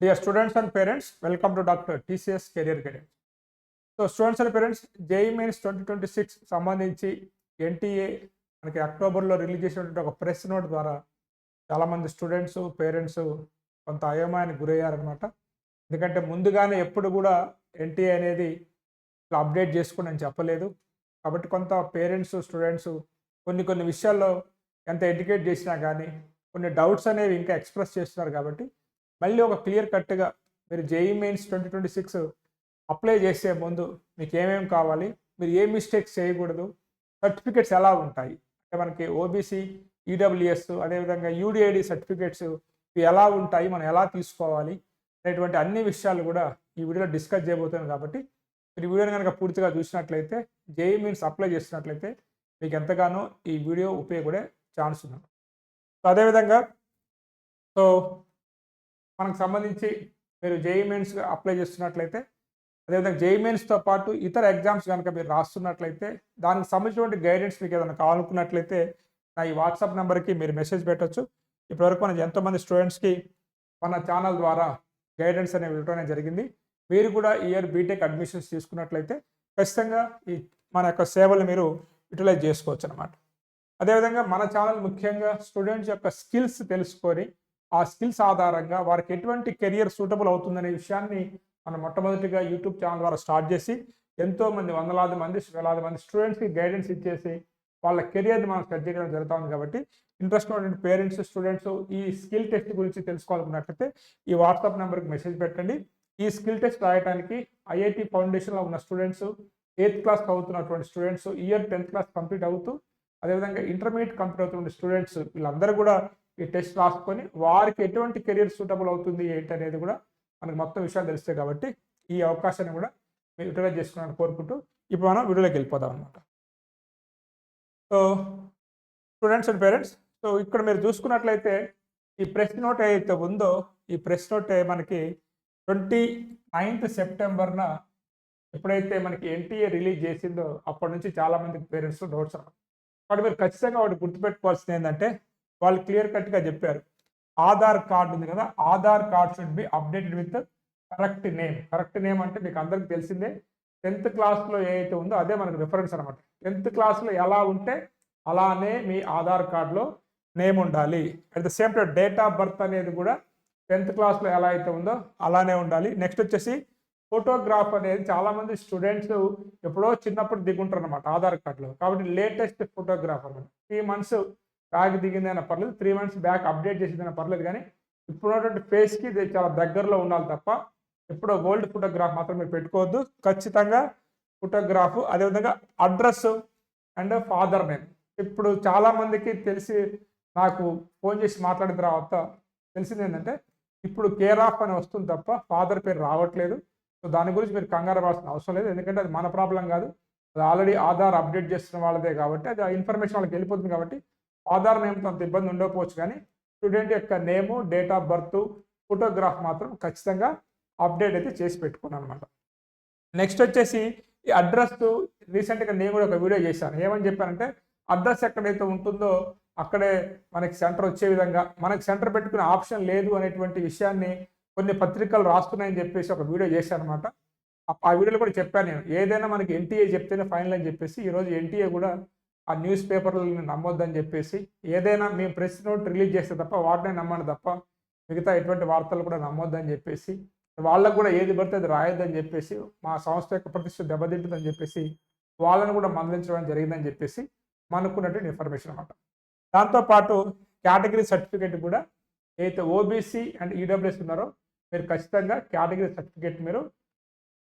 Dear students and parents welcome to doctor TCS career guidance so students and parents JE mains twenty twenty six సంబంధించి NTA మనకి అక్టోబర్లో release చేసినటువంటి ఒక press note ద్వారా చాలామంది students parents కొంత అయోమయానికి గురయ్యారనమాట ఎందుకంటే ముందుగానే ఎప్పుడు కూడా ఎన్టీఏ అనేది ఇట్లా అప్డేట్ చేసుకుని అని చెప్పలేదు. కాబట్టి కొంత పేరెంట్స్ స్టూడెంట్స్ కొన్ని కొన్ని విషయాల్లో ఎంత ఎడ్యుకేట్ చేసినా కానీ కొన్ని డౌట్స్ అనేవి ఇంకా ఎక్స్ప్రెస్ చేస్తున్నారు కాబట్టి మళ్ళీ ఒక క్లియర్ కట్గా మీరు JE mains twenty twenty six apply చేసే ముందు మీకు ఏమేమి కావాలి? మీరు ఏ మిస్టేక్స్ చేయకూడదు? సర్టిఫికెట్స్ ఎలా ఉంటాయి? అంటే మనకి ఓబీసీ ఈడబ్ల్యూఎస్ అదేవిధంగా యూడిఐడి సర్టిఫికేట్స్ ఇవి ఎలా ఉంటాయి? మనం ఎలా తీసుకోవాలి? అనేటువంటి అన్ని విషయాలు కూడా ఈ వీడియోలో డిస్కస్ చేయబోతున్నాను కాబట్టి మీరు వీడియోని కనుక పూర్తిగా చూసినట్లయితే జేఈ మీన్స్ అప్లై చేసినట్లయితే మీకు ఎంతగానో ఈ వీడియో ఉపయోగపడే ఛాన్స్ ఉంది సో అదేవిధంగా సో మనకు సంబంధించి మీరు జేఈ మెయిన్స్ అప్లై చేస్తున్నట్లయితే అదేవిధంగా జేఈ మెయిన్స్తో పాటు ఇతర ఎగ్జామ్స్ కనుక మీరు రాస్తున్నట్లయితే దానికి సంబంధించినటువంటి గైడెన్స్ మీకు ఏదైనా కావాలనుకున్నట్లయితే నా ఈ వాట్సాప్ నెంబర్కి మీరు మెసేజ్ పెట్టొచ్చు. ఇప్పటివరకు మన ఎంతోమంది స్టూడెంట్స్కి మన ఛానల్ ద్వారా గైడెన్స్ అనేవి ఇవ్వడం అనేది జరిగింది. మీరు కూడా ఇయర్ బీటెక్ అడ్మిషన్స్ తీసుకున్నట్లయితే ఖచ్చితంగా ఈ మన యొక్క సేవలు మీరు యూటిలైజ్ చేసుకోవచ్చు అనమాట అదేవిధంగా మన ఛానల్ ముఖ్యంగా స్టూడెంట్స్ యొక్క స్కిల్స్ తెలుసుకొని ఆ స్కిల్స్ ఆధారంగా వారికి ఎటువంటి కెరియర్ సూటబుల్ అవుతుందనే విషయాన్ని మనం మొట్టమొదటిగా యూట్యూబ్ ఛానల్ ద్వారా స్టార్ట్ చేసి ఎంతో మంది వందలాది మంది వేలాది మంది స్టూడెంట్స్కి గైడెన్స్ ఇచ్చేసి వాళ్ళ కెరియర్ని మనం సెట్ చేయడం జరుగుతుంది కాబట్టి ఇంట్రెస్ట్ ఉన్నటువంటి పేరెంట్స్ స్టూడెంట్స్ ఈ స్కిల్ టెస్ట్ గురించి తెలుసుకోవాలనుకున్నట్లయితే ఈ వాట్సాప్ నెంబర్కి మెసేజ్ పెట్టండి. ఈ స్కిల్ టెస్ట్ రాయడానికి ఐఐటి ఫౌండేషన్లో ఉన్న స్టూడెంట్స్ ఎయిత్ క్లాస్ చదువుతున్నటువంటి students year tenth class complete అవుతూ అదేవిధంగా ఇంటర్మీడియట్ కంప్లీట్ అవుతున్న స్టూడెంట్స్ వీళ్ళందరూ కూడా ఈ టెస్ట్ రాసుకొని వారికి ఎటువంటి కెరియర్ సూటబుల్ అవుతుంది ఏంటి అనేది కూడా మనకు మొత్తం విషయాలు తెలుస్తాయి కాబట్టి ఈ అవకాశాన్ని కూడా మీరు యూటిలైజ్ చేసుకున్నాను కోరుకుంటూ ఇప్పుడు మనం వీడియోలోకి వెళ్ళిపోదాం అనమాట so students and parents so ఇక్కడ మీరు చూసుకున్నట్లయితే ఈ ప్రెస్ నోట్ ఏదైతే ఉందో ఈ ప్రెస్ నోట్ మనకి ట్వంటీ నైన్త్ సెప్టెంబర్న ఎప్పుడైతే మనకి ఎన్టీఏ రిలీజ్ చేసిందో అప్పటి నుంచి చాలామంది పేరెంట్స్ నోట్స్ కాబట్టి మీరు ఖచ్చితంగా వాటి గుర్తుపెట్టుకోవాల్సింది ఏంటంటే వాళ్ళు క్లియర్ కట్గా చెప్పారు. ఆధార్ కార్డు ఉంది కదా Aadhaar card should be updated with correct name. Correct name అంటే మీకు అందరికి తెలిసిందే. టెన్త్ క్లాస్లో ఏదైతే ఉందో అదే మనకు రిఫరెన్స్ అనమాట టెన్త్ క్లాస్లో ఎలా ఉంటే అలానే మీ ఆధార్ కార్డులో నేమ్ ఉండాలి. At the same time date of birth అనేది కూడా టెన్త్ క్లాస్లో ఎలా అయితే ఉందో అలానే ఉండాలి. నెక్స్ట్ వచ్చేసి ఫోటోగ్రాఫ్ అనేది చాలామంది స్టూడెంట్స్ ఎప్పుడో చిన్నప్పుడు దిగుంటారు అనమాట ఆధార్ కార్డులో. కాబట్టి లేటెస్ట్ ఫోటోగ్రాఫ్ అనమాట త్రీ మంత్స్ బ్యాక్ దిగిందైనా పర్లేదు త్రీ మంత్స్ బ్యాక్ అప్డేట్ చేసిందైనా పర్లేదు కానీ ఇప్పుడున్నటువంటి ఫేస్కి ఇది చాలా దగ్గరలో ఉండాలి తప్ప ఎప్పుడో ఓల్డ్ ఫోటోగ్రాఫ్ మాత్రం మీరు పెట్టుకోవద్దు. ఖచ్చితంగా ఫోటోగ్రాఫ్ అదేవిధంగా అడ్రస్ అండ్ ఫాదర్ నేమ్ ఇప్పుడు చాలామందికి తెలిసి నాకు ఫోన్ చేసి మాట్లాడిన తర్వాత తెలిసింది ఏంటంటే ఇప్పుడు కేర్ ఆఫ్ అని వస్తుంది తప్ప ఫాదర్ పేరు రావట్లేదు. సో దాని గురించి మీరు కంగారు పడాల్సిన అవసరం లేదు. ఎందుకంటే అది మన ప్రాబ్లం కాదు. అది ఆల్రెడీ ఆధార్ అప్డేట్ చేస్తున్న వాళ్ళదే కాబట్టి అది ఆ ఇన్ఫర్మేషన్ వాళ్ళకి వెళ్ళిపోతుంది కాబట్టి ఆధార్ నేమ్తో అంత ఇబ్బంది ఉండకపోవచ్చు కానీ స్టూడెంట్ యొక్క name date of birth photograph మాత్రం ఖచ్చితంగా అప్డేట్ అయితే చేసి పెట్టుకున్నాను అనమాట నెక్స్ట్ వచ్చేసి ఈ అడ్రస్ రీసెంట్గా నేను కూడా ఒక వీడియో చేశాను. ఏమని చెప్పానంటే అడ్రస్ ఎక్కడైతే ఉంటుందో అక్కడే మనకి సెంటర్ వచ్చే విధంగా మనకి సెంటర్ పెట్టుకునే ఆప్షన్ లేదు అనేటువంటి విషయాన్ని కొన్ని పత్రికలు రాస్తున్నాయని చెప్పేసి ఒక వీడియో చేశాను అనమాట ఆ వీడియోలో కూడా చెప్పాను నేను. ఏదైనా మనకి ఎన్టీఏ చెప్తేనే ఫైనల్ అని చెప్పేసి ఈరోజు ఎన్టీఏ కూడా ఆ న్యూస్ పేపర్లను నమ్మొద్దని చెప్పేసి ఏదైనా మేము ప్రెస్ నోట్ రిలీజ్ చేస్తే తప్ప వాటినే నమ్మను తప్ప మిగతా ఎటువంటి వార్తలు కూడా నమ్మొద్దని చెప్పేసి వాళ్ళకు కూడా ఏది పడితే అది రాయొద్దని చెప్పేసి మా సంస్థ యొక్క ప్రతిష్ట దెబ్బతింటుందని చెప్పేసి వాళ్ళని కూడా మందలించడం జరిగిందని చెప్పేసి మనకున్నటువంటి ఇన్ఫర్మేషన్ అనమాట దాంతోపాటు కేటగిరీ సర్టిఫికేట్ కూడా ఏదైతే ఓబీసీ అండ్ ఈడబ్ల్యూఎస్ ఉన్నారో మీరు ఖచ్చితంగా కేటగిరీ సర్టిఫికేట్ మీరు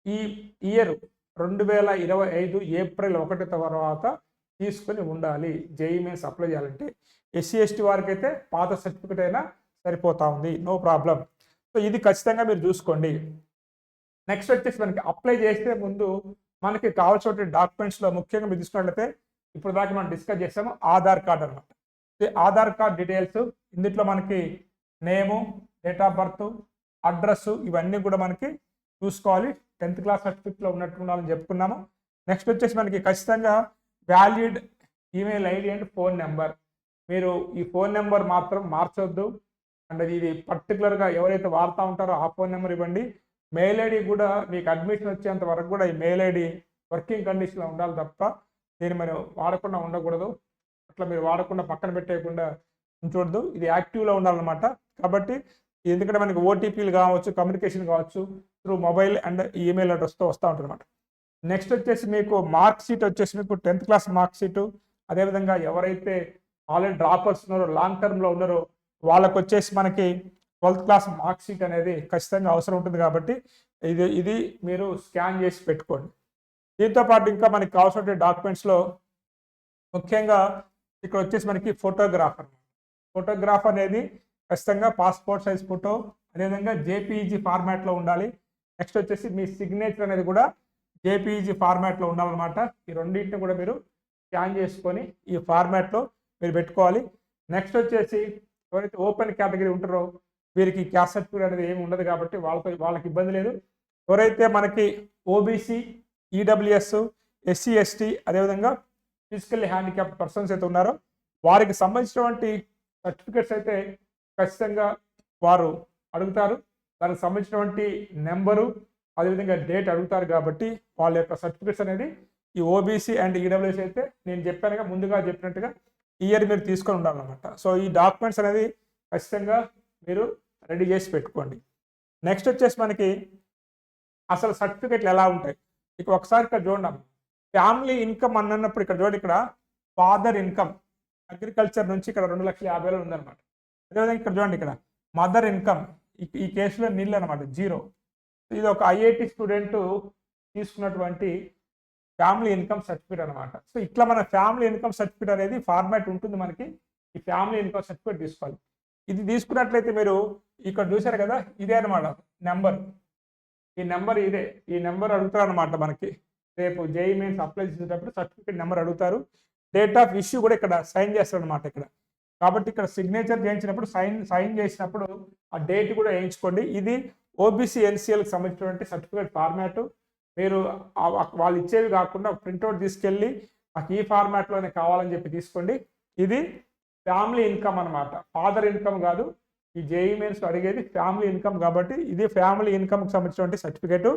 ఈ ఇయర్ రెండు వేల ఇరవై ఐదు ఏప్రిల్ ఒకటి తర్వాత తీసుకొని ఉండాలి. జేఈ మెయిన్స్ అప్లై చేయాలంటే ఎస్సీ ఎస్టీ వారికి అయితే పాత సర్టిఫికేట్ అయినా సరిపోతా ఉంది. No problem. సో ఇది ఖచ్చితంగా మీరు చూసుకోండి. నెక్స్ట్ వచ్చేసి మనకి అప్లై చేసే ముందు మనకి కావాల్సిన డాక్యుమెంట్స్లో ముఖ్యంగా మీరు తీసుకున్నట్లయితే ఇప్పుడు దాకా మనం డిస్కస్ చేసాము ఆధార్ కార్డ్ అనమాట ఆధార్ కార్డ్ డీటెయిల్స్ ఇందులో మనకి name date of birth address ఇవన్నీ కూడా మనకి చూసుకోవాలి. టెన్త్ క్లాస్ సర్టిఫికేట్లో ఉన్నట్టు ఉండాలని చెప్పుకున్నాము. నెక్స్ట్ వచ్చేసి మనకి ఖచ్చితంగా valid email ID and phone number మీరు ఈ ఫోన్ నెంబర్ మాత్రం మార్చొద్దు. అండ్ ఇది పర్టికులర్గా ఎవరైతే వాడుతూ ఉంటారో ఆ ఫోన్ నెంబర్ ఇవ్వండి. మెయిల్ ఐడి కూడా మీకు అడ్మిషన్ వచ్చేంత వరకు కూడా ఈ మెయిల్ ఐడి వర్కింగ్ కండిషన్లో ఉండాలి తప్ప దీన్ని మీరు వాడకుండా ఉండకూడదు. అట్లా మీరు వాడకుండా పక్కన పెట్టేయకుండా ఉంచకూడదు ఇది యాక్టివ్లో ఉండాలన్నమాట. కాబట్టి ఎందుకంటే మనకి ఓటీపీలు కావచ్చు కమ్యూనికేషన్ కావచ్చు త్రూ మొబైల్ అండ్ ఈమెయిల్ అడ్రస్తో వస్తూ ఉంటుంది అనమాట నెక్స్ట్ వచ్చేసి మీకు మార్క్ షీట్ వచ్చేసి మీకు టెన్త్ క్లాస్ మార్క్ షీటు. అదేవిధంగా ఎవరైతే ఆల్రెడీ డ్రాపర్స్ ఉన్నారో లాంగ్ టర్మ్లో ఉన్నారో వాళ్ళకు వచ్చేసి మనకి ట్వెల్త్ క్లాస్ మార్క్ షీట్ అనేది ఖచ్చితంగా అవసరం ఉంటుంది కాబట్టి ఇది ఇది మీరు స్కాన్ చేసి పెట్టుకోండి. దీంతో పాటు ఇంకా మనకి కావాల్సిన డాక్యుమెంట్స్లో ముఖ్యంగా ఇక్కడ వచ్చేసి మనకి ఫోటోగ్రాఫర్ ఫోటోగ్రాఫ్ అనేది ఖచ్చితంగా పాస్పోర్ట్ సైజ్ ఫోటో అదేవిధంగా జేపీఈజీ ఫార్మాట్లో ఉండాలి. నెక్స్ట్ వచ్చేసి మీ సిగ్నేచర్ అనేది కూడా జేపీజీ ఫార్మాట్లో ఉండాలన్నమాట. ఈ రెండింటిని కూడా మీరు స్కాన్ చేసుకొని ఈ ఫార్మాట్లో మీరు పెట్టుకోవాలి. నెక్స్ట్ వచ్చేసి ఎవరైతే ఓపెన్ కేటగిరీ ఉంటారో వీరికి క్యాస్ట్ సర్టిఫికేట్ అనేది ఏమి ఉండదు కాబట్టి వాళ్ళతో వాళ్ళకి ఇబ్బంది లేదు. ఎవరైతే మనకి ఓబీసీ ఈడబ్ల్యూఎస్ ఎస్సీ ఎస్టీ అదేవిధంగా ఫిజికల్లీ హ్యాండిక్యాప్ పర్సన్స్ అయితే ఉన్నారో వారికి సంబంధించినటువంటి సర్టిఫికేట్స్ అయితే ఖచ్చితంగా వారు అడుగుతారు. దానికి సంబంధించినటువంటి నెంబరు అదేవిధంగా డేట్ అడుగుతారు కాబట్టి వాళ్ళ యొక్క సర్టిఫికేట్స్ అనేది ఈ ఓబీసీ అండ్ ఈడబ్ల్యూఎస్ అయితే నేను చెప్పానుగా ముందుగా చెప్పినట్టుగా ఇయర్ మీరు తీసుకొని ఉండాలన్నమాట. సో ఈ డాక్యుమెంట్స్ అనేది ఖచ్చితంగా మీరు రెడీ చేసి పెట్టుకోండి. నెక్స్ట్ వచ్చేసి మనకి అసలు సర్టిఫికెట్లు ఎలా ఉంటాయి? ఇక ఒకసారి ఇక్కడ చూడండి ఫ్యామిలీ ఇన్కమ్ అన్నప్పుడు ఇక్కడ చూడండి ఇక్కడ ఫాదర్ ఇన్కమ్ అగ్రికల్చర్ నుంచి ఇక్కడ రెండు లక్షల యాభై వేలు ఉందన్నమాట. అదేవిధంగా ఇక్కడ చూడండి ఇక్కడ మదర్ ఇన్కమ్ ఈ కేసులో నీళ్ళు అనమాట జీరో ఇది ఒక ఐఐటి స్టూడెంట్ తీసుకున్నటువంటి ఫ్యామిలీ ఇన్కమ్ సర్టిఫికేట్ అనమాట సో ఇట్లా మన ఫ్యామిలీ ఇన్కమ్ సర్టిఫికేట్ అనేది ఫార్మాట్ ఉంటుంది మనకి. ఈ ఫ్యామిలీ ఇన్కమ్ సర్టిఫికేట్ తీసుకోవాలి. ఇది తీసుకున్నట్లయితే మీరు ఇక్కడ చూశారు కదా ఇదే అనమాట నెంబర్. ఈ నెంబర్ ఇదే. ఈ నెంబర్ అడుగుతారు అనమాట మనకి. రేపు జేఈ మెయిన్స్ అప్లై చేసేటప్పుడు సర్టిఫికేట్ నెంబర్ అడుగుతారు. డేట్ ఆఫ్ ఇష్యూ కూడా ఇక్కడ సైన్ చేస్తారు అనమాట ఇక్కడ. కాబట్టి ఇక్కడ సిగ్నేచర్ చేయించినప్పుడు సైన్ సైన్ చేసినప్పుడు ఆ డేట్ కూడా వేయించుకోండి. ఇది ఓబీసీ ఎన్సీఎల్కి సంబంధించినటువంటి సర్టిఫికేట్ ఫార్మాట్ మీరు వాళ్ళు ఇచ్చేవి కాకుండా ప్రింట్అవుట్ తీసుకెళ్ళి నాకు ఈ ఫార్మాట్లోనే కావాలని చెప్పి తీసుకోండి. ఇది ఫ్యామిలీ ఇన్కమ్ అన్నమాట. ఫాదర్ ఇన్కమ్ కాదు. ఈ జేఈ మెయిన్స్ అడిగేది ఫ్యామిలీ ఇన్కమ్ కాబట్టి ఇది ఫ్యామిలీ ఇన్కమ్కి సంబంధించినటువంటి సర్టిఫికేట్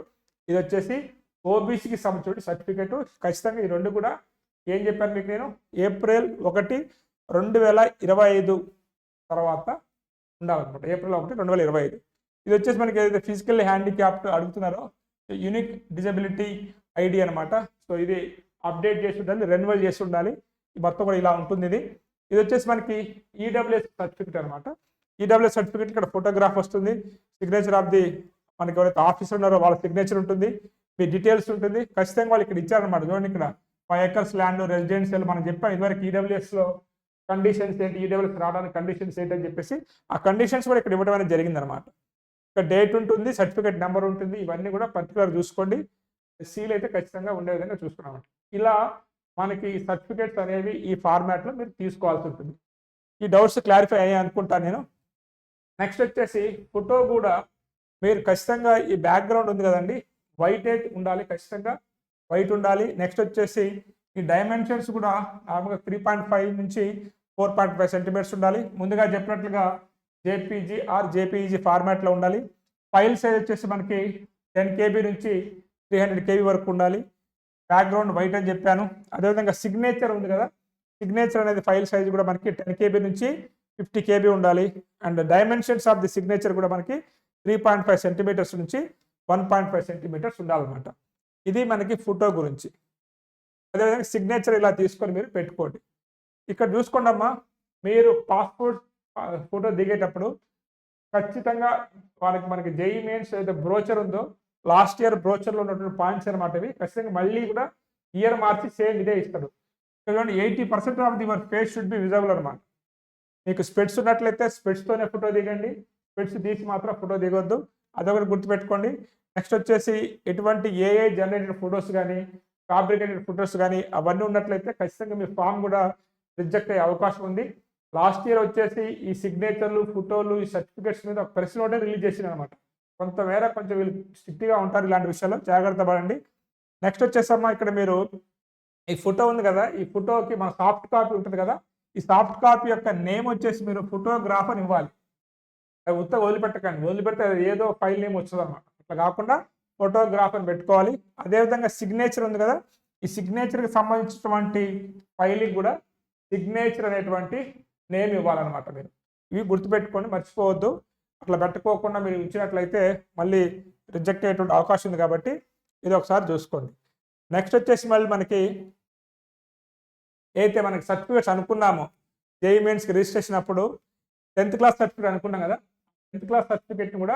ఇది వచ్చేసి ఓబీసీకి సంబంధించిన సర్టిఫికేట్ ఖచ్చితంగా ఈ రెండు కూడా ఏం చెప్పాను మీకు నేను? ఏప్రిల్ ఒకటి రెండు వేల ఇరవై ఐదు తర్వాత ఉండాలన్నమాట. ఏప్రిల్ ఒకటి రెండు వేల ఇరవై ఐదు. ఇది వచ్చేసి మనకి ఏదైతే ఫిజికల్ హ్యాండిక్యాప్ట్ అడుగుతున్నారో యూనిక్ డిజబిలిటీ ఐడి అనమాట సో ఇది అప్డేట్ చేసి ఉండాలి రెన్యువల్ చేసి ఉండాలి మొత్తం కూడా ఇలా ఉంటుంది ఇది. ఇది వచ్చేసి మనకి ఈడబ్ల్యూఎస్ సర్టిఫికేట్ అనమాట ఈడబ్ల్యూఎస్ సర్టిఫికేట్ ఇక్కడ ఫోటోగ్రాఫ్ వస్తుంది. సిగ్నేచర్ ఆఫ్ ది మనకి ఎవరైతే ఆఫీసర్ ఉన్నారో వాళ్ళ సిగ్నేచర్ ఉంటుంది. మీ డీటెయిల్స్ ఉంటుంది. ఖచ్చితంగా వాళ్ళు ఇక్కడ ఇచ్చారనమాట చూడండి ఇక్కడ. ఫైవ్ ఎకర్స్ ల్యాండ్ రెసిడెన్షియల్ మనం చెప్పాం. ఇదివరకు ఈడబ్ల్యూఎస్లో కండిషన్స్ ఏంటి? ఈడబ్ల్యూఎస్ రావడానికి కండిషన్స్ ఏంటి అని చెప్పేసి ఆ కండిషన్స్ కూడా ఇక్కడ ఇవ్వడం అనేది జరిగిందనమాట ఒక డేట్ ఉంటుంది సర్టిఫికేట్ నెంబర్ ఉంటుంది ఇవన్నీ కూడా పర్టికులర్ చూసుకోండి. సీల్ అయితే ఖచ్చితంగా ఉండే విధంగా చూసుకున్నామండి ఇలా మనకి సర్టిఫికేట్స్ అనేవి ఈ ఫార్మాట్లో మీరు తీసుకోవాల్సి ఉంటుంది. ఈ డౌట్స్ క్లారిఫై అయ్యాయి అనుకుంటాను నేను. నెక్స్ట్ వచ్చేసి ఫోటో కూడా మీరు ఖచ్చితంగా ఈ బ్యాక్గ్రౌండ్ ఉంది కదండి వైట్ అయితే ఉండాలి ఖచ్చితంగా వైట్ ఉండాలి. నెక్స్ట్ వచ్చేసి ఈ డైమెన్షన్స్ కూడా నార్మల్గా త్రీ పాయింట్ ఫైవ్ నుంచి ఫోర్ పాయింట్ ఫైవ్ సెంటీమీటర్స్ ఉండాలి. ముందుగా చెప్పినట్లుగా జేపీజీ ఆర్ జేపీఈజీ ఫార్మాట్లో ఉండాలి. ఫైల్ సైజ్ వచ్చేసి మనకి టెన్ కేబీ నుంచి త్రీ హండ్రెడ్ కేబీ వరకు ఉండాలి. బ్యాక్గ్రౌండ్ వైట్ అని చెప్పాను. అదేవిధంగా సిగ్నేచర్ ఉంది కదా సిగ్నేచర్ అనేది ఫైల్ సైజ్ కూడా మనకి టెన్ కేబీ నుంచి ఫిఫ్టీ కేబీ ఉండాలి. And dimensions of the signature కూడా మనకి త్రీ పాయింట్ ఫైవ్ సెంటీమీటర్స్ నుంచి వన్ పాయింట్ ఫైవ్ సెంటీమీటర్స్ ఉండాలన్నమాట. ఇది మనకి ఫోటో గురించి. అదేవిధంగా సిగ్నేచర్ ఇలా తీసుకొని మీరు పెట్టుకోండి. ఇక్కడ చూసుకోండమ్మా మీరు పాస్పోర్ట్ ఫోటో దిగేటప్పుడు ఖచ్చితంగా వాళ్ళకి మనకి జేఈ మెయిన్స్ ఏదైతే బ్రోచర్ ఉందో లాస్ట్ ఇయర్ బ్రోచర్లో ఉన్నటువంటి పాయింట్స్ అనమాట ఇవి ఖచ్చితంగా మళ్ళీ కూడా ఇయర్ మార్చి సేమ్ ఇదే ఇస్తాడు. చూడండి eighty percent of the your face should be visible అనమాట మీకు స్పెట్స్ ఉన్నట్లయితే స్పెట్స్తోనే ఫోటో దిగండి స్పెట్స్ తీసి మాత్రం ఫోటో దిగొద్దు. అదొకటి గుర్తుపెట్టుకోండి. నెక్స్ట్ వచ్చేసి ఎటువంటి ఏఐ జనరేటెడ్ ఫొటోస్ కానీ ఫ్యాబ్రికేటెడ్ ఫొటోస్ కానీ అవన్నీ ఉన్నట్లయితే ఖచ్చితంగా మీ ఫామ్ కూడా రిజెక్ట్ అయ్యే అవకాశం ఉంది. లాస్ట్ ఇయర్ వచ్చేసి ఈ సిగ్నేచర్లు ఫోటోలు ఈ సర్టిఫికేట్స్ మీద ఒక ప్రెస్ నోటే రిలీజ్ చేసింది అనమాట కొంతమేర కొంచెం వీళ్ళు స్ట్రిక్ట్గా ఉంటారు ఇలాంటి విషయాల్లో జాగ్రత్త పడండి. నెక్స్ట్ వచ్చేసమ్మా ఇక్కడ మీరు ఈ ఫోటో ఉంది కదా ఈ ఫోటోకి మన సాఫ్ట్ కాపీ ఉంటుంది కదా ఈ సాఫ్ట్ కాపీ యొక్క నేమ్ వచ్చేసి మీరు ఫోటోగ్రాఫర్ ఇవ్వాలి. అది ఉత్త వదిలిపెట్టకండి. వదిలిపెడితే అది ఏదో ఫైల్ నేమ్ వస్తుంది అనమాట అట్లా కాకుండా ఫోటోగ్రాఫర్ పెట్టుకోవాలి. అదేవిధంగా సిగ్నేచర్ ఉంది కదా ఈ సిగ్నేచర్కి సంబంధించినటువంటి ఫైల్కి కూడా సిగ్నేచర్ అనేటువంటి నేమ్ ఇవ్వాలన్నమాట మీరు. ఇవి గుర్తుపెట్టుకొని మర్చిపోవద్దు. అట్లా పెట్టుకోకుండా మీరు ఇచ్చినట్లయితే మళ్ళీ రిజెక్ట్ అయ్యేటువంటి అవకాశం ఉంది కాబట్టి ఇది ఒకసారి చూసుకోండి. నెక్స్ట్ వచ్చేసి మళ్ళీ మనకి అయితే మనకి సర్టిఫికేట్స్ అనుకున్నామో జేఈ మెయిన్స్కి రిజిస్ట్రేషన్ అప్పుడు టెన్త్ క్లాస్ సర్టిఫికేట్ అనుకున్నాం కదా టెన్త్ క్లాస్ సర్టిఫికేట్ని కూడా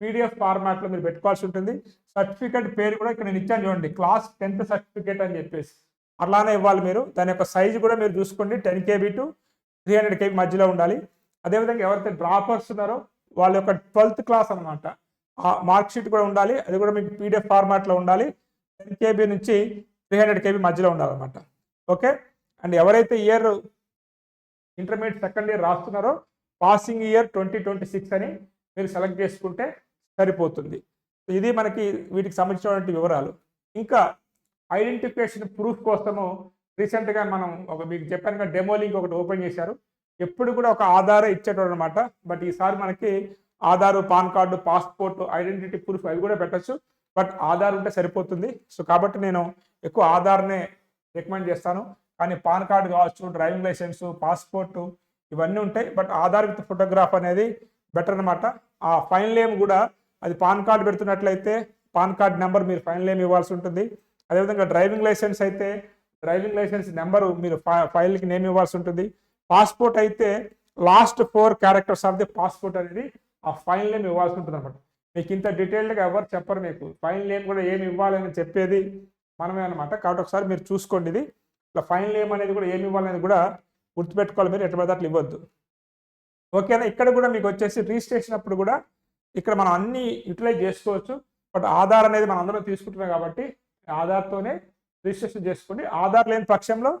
పీడిఎఫ్ ఫార్మాట్లో మీరు పెట్టుకోవాల్సి ఉంటుంది. సర్టిఫికేట్ పేరు కూడా ఇక్కడ నేను ఇచ్చాను చూడండి క్లాస్ టెన్త్ సర్టిఫికేట్ అని చెప్పేసి. అలానే ఇవ్వాలి మీరు. దాని యొక్క సైజు కూడా మీరు చూసుకోండి ten KB to three hundred KB మధ్యలో ఉండాలి. అదేవిధంగా ఎవరైతే డ్రాపర్స్ ఉన్నారో వాళ్ళ యొక్క ట్వెల్త్ క్లాస్ అనమాట ఆ మార్క్ షీట్ కూడా ఉండాలి. అది కూడా మీకు పీడిఎఫ్ ఫార్మాట్లో ఉండాలి. టెన్ కేబీ నుంచి త్రీ హండ్రెడ్ కేబీ మధ్యలో ఉండాలన్నమాట. ఓకే? అండ్ ఎవరైతే year intermediate second year రాస్తున్నారో passing year twenty twenty six అని మీరు సెలెక్ట్ చేసుకుంటే సరిపోతుంది. ఇది మనకి వీటికి సంబంధించినటువంటి వివరాలు. ఇంకా ఐడెంటిఫికేషన్ ప్రూఫ్ కోసము రీసెంట్గా మనం ఒక మీకు చెప్పాను కదా డెమో లింక్ ఒకటి ఓపెన్ చేశారు. ఎప్పుడు కూడా ఒక ఆధార్ ఇచ్చేటోడు అనమాట బట్ ఈసారి మనకి Aadhaar PAN card passport identity proof అవి కూడా పెట్టచ్చు. బట్ ఆధార్ ఉంటే సరిపోతుంది. సో కాబట్టి నేను ఎక్కువ ఆధార్నే రికమెండ్ చేస్తాను. కానీ పాన్ కార్డు కావచ్చు డ్రైవింగ్ లైసెన్స్ పాస్పోర్ట్ ఇవన్నీ ఉంటాయి. బట్ ఆధార్ విత్ ఫోటోగ్రాఫ్ అనేది బెటర్ అనమాట ఆ ఫైన్ నేమ్ కూడా అది పాన్ కార్డు పెడుతున్నట్లయితే పాన్ కార్డ్ నెంబర్ మీరు ఫైన్ నేమ్ ఇవ్వాల్సి ఉంటుంది. అదేవిధంగా డ్రైవింగ్ లైసెన్స్ అయితే డ్రైవింగ్ లైసెన్స్ నెంబరు మీరు ఫైల్కి నేమ్ ఇవ్వాల్సి ఉంటుంది. పాస్పోర్ట్ అయితే last four characters of the passport అనేది ఆ ఫైల్ నేమ్ ఇవ్వాల్సి ఉంటుంది అనమాట మీకు ఇంత డీటెయిల్డ్గా ఎవరు చెప్పరు మీకు. ఫైల్ నేమ్ కూడా ఏమి ఇవ్వాలని చెప్పేది మనమే అనమాట కాబట్టి ఒకసారి మీరు చూసుకోండి ఇది. ఇట్లా ఫైన్ నేమ్ అనేది కూడా ఏమి ఇవ్వాలనేది కూడా గుర్తుపెట్టుకోవాలి మీరు. ఎట్లా పడితే అట్లా ఇవ్వద్దు. ఓకేనా? ఇక్కడ కూడా మీకు వచ్చేసి రిజిస్ట్రేషన్ అప్పుడు కూడా ఇక్కడ మనం అన్ని యూటిలైజ్ చేసుకోవచ్చు. బట్ ఆధార్ అనేది మనం అందరం తీసుకుంటున్నాం కాబట్టి ఆధార్తోనే రిజిస్ట్రేషన్ చేసుకోండి. ఆధార్ లేని పక్షంలో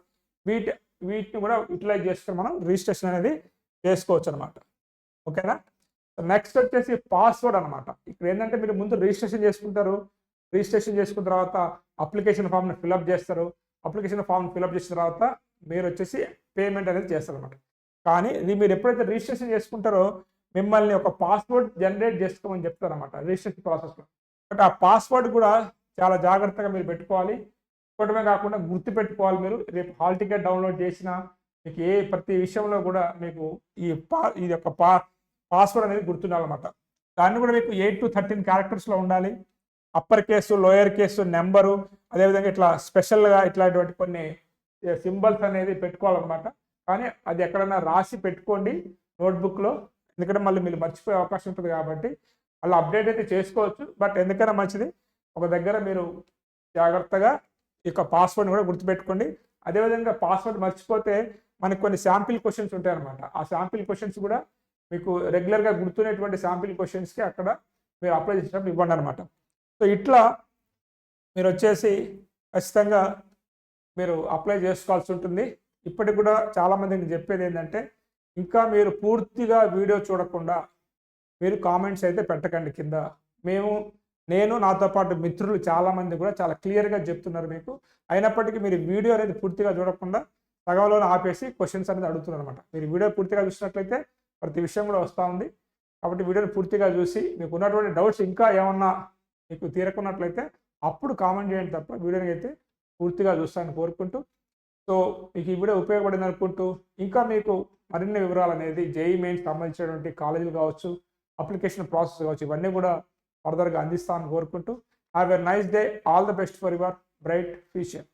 వీటి వీటిని కూడా యూటిలైజ్ చేసుకుని మనం రిజిస్ట్రేషన్ అనేది చేసుకోవచ్చు అనమాట ఓకేనా? నెక్స్ట్ వచ్చేసి పాస్వర్డ్ అనమాట ఇక్కడ ఏంటంటే మీరు ముందు రిజిస్ట్రేషన్ చేసుకుంటారు. రిజిస్ట్రేషన్ చేసుకున్న తర్వాత అప్లికేషన్ ఫామ్ని ఫిల్అప్ చేస్తారు. అప్లికేషన్ ఫామ్ని ఫిల్అప్ చేసిన తర్వాత మీరు వచ్చేసి పేమెంట్ అనేది చేస్తారనమాట కానీ ఇది మీరు ఎప్పుడైతే రిజిస్ట్రేషన్ చేసుకుంటారో మిమ్మల్ని ఒక పాస్వర్డ్ జనరేట్ చేసుకోమని చెప్తారనమాట రిజిస్ట్రేషన్ ప్రాసెస్లో బట్ ఆ పాస్వర్డ్ కూడా చాలా జాగ్రత్తగా మీరు పెట్టుకోవాలి. ఇప్పటమే కాకుండా గుర్తు పెట్టుకోవాలి మీరు. రేపు హాల్ టికెట్ డౌన్లోడ్ చేసిన మీకు ఏ ప్రతి విషయంలో కూడా మీకు ఈ పా ఇది యొక్క పా పాస్వర్డ్ అనేది గుర్తుండాలన్నమాట. దాన్ని కూడా మీకు ఎయిట్ టు థర్టీన్ క్యారెక్టర్స్లో ఉండాలి. Upper case lower case number అదేవిధంగా ఇట్లా స్పెషల్గా ఇట్లాంటివంటి కొన్ని సింబల్స్ అనేది పెట్టుకోవాలన్నమాట. కానీ అది ఎక్కడన్నా రాసి పెట్టుకోండి నోట్బుక్లో. ఎందుకంటే మళ్ళీ మీరు మర్చిపోయే అవకాశం ఉంటుంది కాబట్టి అలా అప్డేట్ అయితే చేసుకోవచ్చు. బట్ ఎందుకైనా మంచిది. ఒక దగ్గర మీరు జాగ్రత్తగా యొక్క పాస్వర్డ్ కూడా గుర్తుపెట్టుకోండి. అదేవిధంగా పాస్వర్డ్ మర్చిపోతే మనకు కొన్ని శాంపిల్ క్వశ్చన్స్ ఉంటాయి అనమాట ఆ శాంపిల్ క్వశ్చన్స్ కూడా మీకు రెగ్యులర్గా గుర్తున్నటువంటి శాంపిల్ క్వశ్చన్స్కి అక్కడ మీరు అప్లై చేసినప్పుడు ఇవ్వండి అనమాట సో ఇట్లా మీరు వచ్చేసి ఖచ్చితంగా మీరు అప్లై చేసుకోవాల్సి ఉంటుంది. ఇప్పటికి కూడా చాలామంది నేను చెప్పేది ఏంటంటే ఇంకా మీరు పూర్తిగా వీడియో చూడకుండా మీరు కామెంట్స్ అయితే పెట్టకండి కింద. మేము నేను నాతో పాటు మిత్రులు చాలామంది కూడా చాలా క్లియర్గా చెప్తున్నారు మీకు. అయినప్పటికీ మీరు వీడియో అనేది పూర్తిగా చూడకుండా సగంలోనే ఆపేసి క్వశ్చన్స్ అనేది అడుగుతున్నారు అనమాట మీరు వీడియో పూర్తిగా చూసినట్లయితే ప్రతి విషయం కూడా వస్తూ ఉంది. కాబట్టి వీడియోని పూర్తిగా చూసి మీకు ఉన్నటువంటి డౌట్స్ ఇంకా ఏమన్నా మీకు తీరకున్నట్లయితే అప్పుడు కామెంట్ చేయండి తప్ప వీడియోని అయితే పూర్తిగా చూస్తానని కోరుకుంటూ. సో మీకు ఈ వీడియో ఉపయోగపడింది అనుకుంటూ ఇంకా మీకు మరిన్ని వివరాలు అనేది జేఈ మెయిన్స్ సంబంధించినటువంటి కాలేజీలు కావచ్చు అప్లికేషన్ ప్రాసెస్ కావచ్చు ఇవన్నీ కూడా ఫర్దర్గా అందిస్తామని కోరుకుంటూ have a nice day all the best for your bright future.